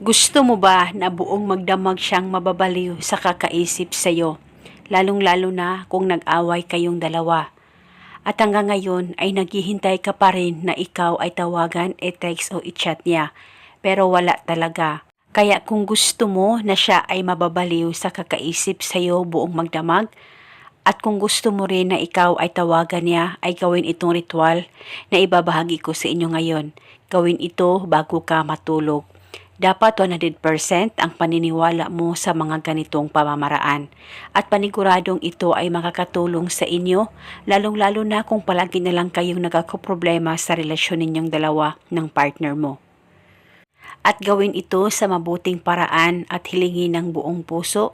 Gusto mo ba na buong magdamag siyang mababaliw sa kakaisip sa'yo? Lalong-lalo na kung nag-away kayong dalawa. At hanggang ngayon ay naghihintay ka pa rin na ikaw ay tawagan, i-text o i-chat niya. Pero wala talaga. Kaya kung gusto mo na siya ay mababaliw sa kakaisip sa'yo buong magdamag, at kung gusto mo rin na ikaw ay tawagan niya, ay gawin itong ritual na ibabahagi ko sa inyo ngayon. Gawin ito bago ka matulog. Dapat 100% ang paniniwala mo sa mga ganitong pamamaraan. At paniguradong ito ay makakatulong sa inyo, lalong-lalo na kung palagi na lang kayong nagkakoproblema sa relasyon ninyong dalawa ng partner mo. At gawin ito sa mabuting paraan at hilingin ng buong puso.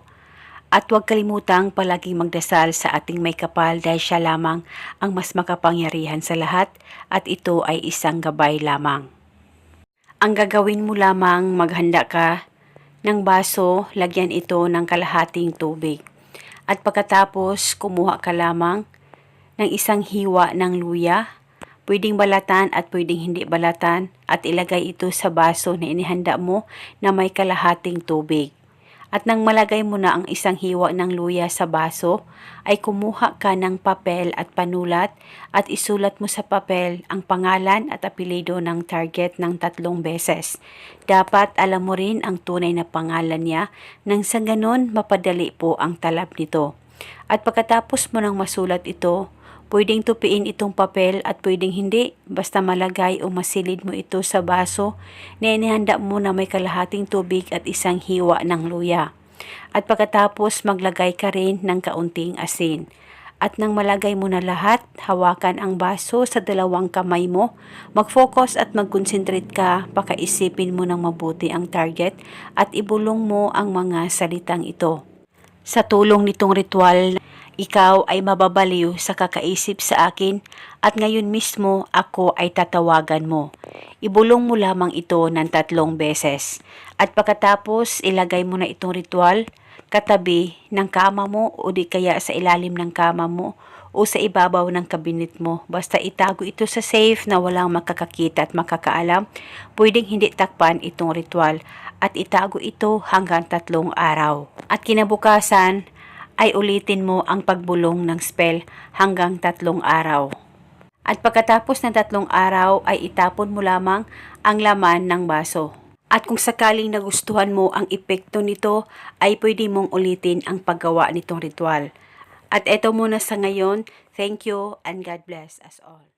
At huwag kalimutang palaging magdasal sa ating may kapal dahil siya lamang ang mas makapangyarihan sa lahat at ito ay isang gabay lamang. Ang gagawin mo lamang maghanda ka ng baso, lagyan ito ng kalahating tubig. At pagkatapos, kumuha ka lamang ng isang hiwa ng luya, pwedeng balatan at pwedeng hindi balatan, at ilagay ito sa baso na inihanda mo na may kalahating tubig. At nang malagay mo na ang isang hiwa ng luya sa baso, ay kumuha ka ng papel at panulat at isulat mo sa papel ang pangalan at apelido ng target ng tatlong beses. Dapat alam mo rin ang tunay na pangalan niya nang sa ganon mapadali po ang talab nito. At pagkatapos mo nang masulat ito, Pwedeng tupiin itong papel at pwedeng hindi, basta malagay o masilid mo ito sa baso na inihanda mo na may kalahating tubig at isang hiwa ng luya. At pagkatapos maglagay ka rin ng kaunting asin. At nang malagay mo na lahat, hawakan ang baso sa dalawang kamay mo, mag-focus at mag-concentrate ka, pakaisipin mo ng mabuti ang target at ibulong mo ang mga salitang ito. Sa tulong nitong ritual, ikaw ay mababaliw sa kakaisip sa akin at ngayon mismo ako ay tatawagan mo. Ibulong mo lamang ito ng tatlong beses. At pagkatapos ilagay mo na itong ritual katabi ng kama mo o di kaya sa ilalim ng kama mo o sa ibabaw ng kabinet mo. Basta itago ito sa safe na walang makakakita at makakaalam. Pwedeng hindi takpan itong ritual at itago ito hanggang tatlong araw. At kinabukasan, ay ulitin mo ang pagbulong ng spell hanggang tatlong araw. At pagkatapos ng tatlong araw ay itapon mo lamang ang laman ng baso. At kung sakaling nagustuhan mo ang epekto nito, ay pwede mong ulitin ang paggawa nitong ritual. At eto muna sa ngayon, thank you and God bless us all.